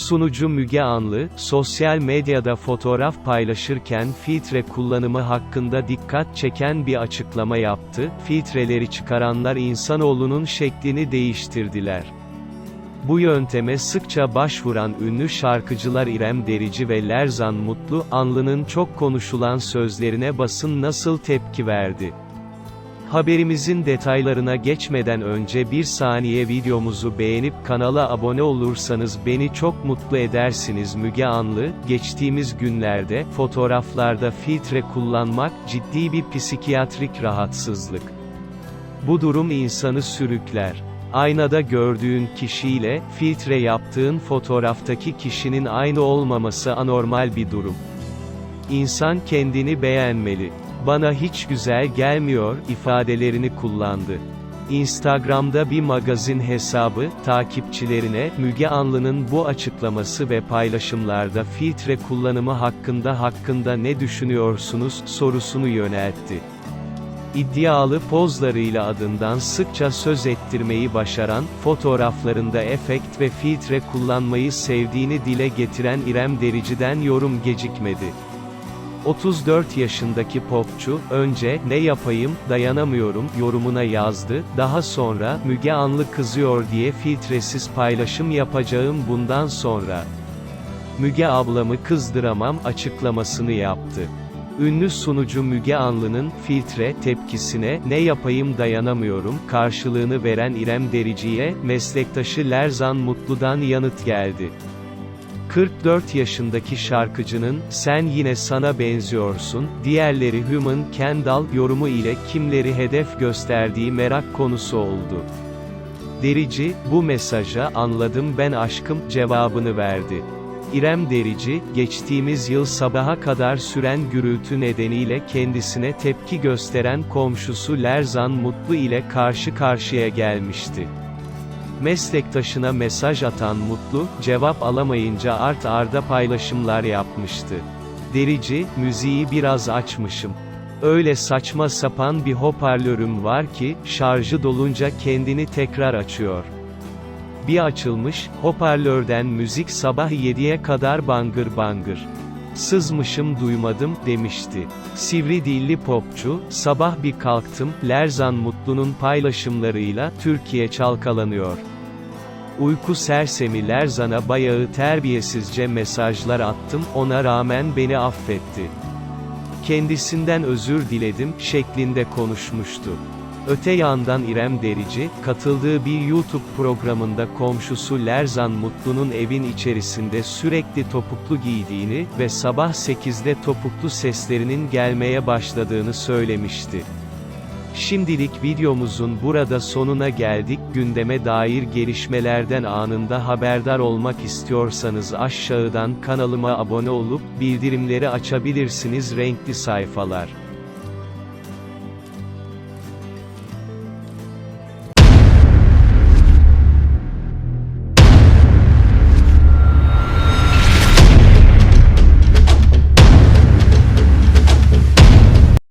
Sunucu Müge Anlı, sosyal medyada fotoğraf paylaşırken filtre kullanımı hakkında dikkat çeken bir açıklama yaptı, filtreleri çıkaranlar insanoğlunun şeklini değiştirdiler. Bu yönteme sıkça başvuran ünlü şarkıcılar İrem Derici ve Lerzan Mutlu, Anlı'nın çok konuşulan sözlerine basın nasıl tepki verdi? Haberimizin detaylarına geçmeden önce bir saniye videomuzu beğenip kanala abone olursanız beni çok mutlu edersiniz Müge Anlı, geçtiğimiz günlerde, fotoğraflarda filtre kullanmak, ciddi bir psikiyatrik rahatsızlık. Bu durum insanı sürükler. Aynada gördüğün kişiyle, filtre yaptığın fotoğraftaki kişinin aynı olmaması anormal bir durum. İnsan kendini beğenmeli. Bana hiç güzel gelmiyor ifadelerini kullandı. Instagram'da bir magazin hesabı, takipçilerine, Müge Anlı'nın bu açıklaması ve paylaşımlarda filtre kullanımı hakkında hakkında ne düşünüyorsunuz, sorusunu yöneltti. İddialı pozlarıyla adından sıkça söz ettirmeyi başaran, fotoğraflarında efekt ve filtre kullanmayı sevdiğini dile getiren İrem Derici'den yorum gecikmedi. 34 yaşındaki popçu, önce, ne yapayım, dayanamıyorum, yorumuna yazdı, daha sonra, Müge Anlı kızıyor diye filtresiz paylaşım yapacağım bundan sonra. Müge ablamı kızdıramam açıklamasını yaptı. Ünlü sunucu Müge Anlı'nın, filtre, tepkisine, ne yapayım dayanamıyorum, karşılığını veren İrem Derici'ye, meslektaşı Lerzan Mutlu'dan yanıt geldi. 44 yaşındaki şarkıcının, sen yine sana benziyorsun, diğerleri Human Kendall yorumu ile kimleri hedef gösterdiği merak konusu oldu. Derici, bu mesaja, anladım ben aşkım, cevabını verdi. İrem Derici, geçtiğimiz yıl sabaha kadar süren gürültü nedeniyle kendisine tepki gösteren komşusu Lerzan Mutlu ile karşı karşıya gelmişti. Meslektaşına mesaj atan Mutlu, cevap alamayınca art arda paylaşımlar yapmıştı. Derici, müziği biraz açmışım. Öyle saçma sapan bir hoparlörüm var ki, şarjı dolunca kendini tekrar açıyor. Bir açılmış, hoparlörden müzik sabah 7'ye kadar bangır bangır. Sızmışım duymadım, demişti. Sivri dilli popçu, sabah bir kalktım, Lerzan Mutlu'nun paylaşımlarıyla, Türkiye çalkalanıyor. Uyku sersemi Lerzan'a bayağı terbiyesizce mesajlar attım, ona rağmen beni affetti. Kendisinden özür diledim, şeklinde konuşmuştu. Öte yandan İrem Derici, katıldığı bir YouTube programında komşusu Lerzan Mutlu'nun evin içerisinde sürekli topuklu giydiğini ve sabah 8'de topuklu seslerinin gelmeye başladığını söylemişti. Şimdilik videomuzun burada sonuna geldik. Gündeme dair gelişmelerden anında haberdar olmak istiyorsanız aşağıdan kanalıma abone olup bildirimleri açabilirsiniz renkli sayfalar.